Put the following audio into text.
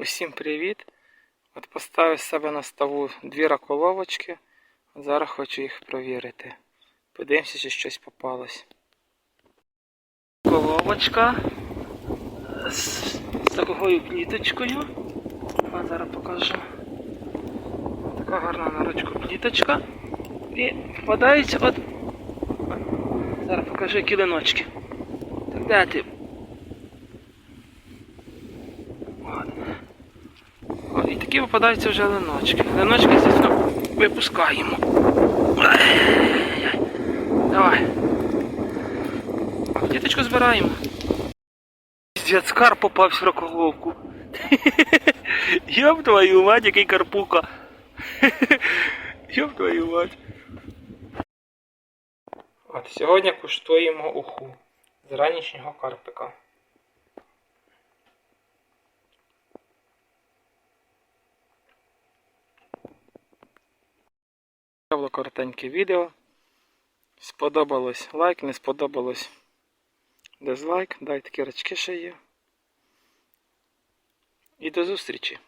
Усім привіт! От поставив себе на ставу дві раколовочки. Зараз хочу їх провірити. Подивимося, чи щось попалось. Коловочка з, з такою пліточкою. А зараз покажу. Така гарна на ручку пліточка. І попадаються от. Зараз покажу які. Так де ти? От. О, і такі випадаються вже линочки. Линочки, звісно, випускаємо. Давай. Діточку збираємо. Зв'язкар попався в роколовку. Йоп твою мать, який карпука. Йоп твою мать. От сьогодні куштуємо уху з ранішнього карпика. Це коротеньке відео. Сподобалось лайк, не сподобалось дизлайк. Дайте кірочки ще є. І до зустрічі!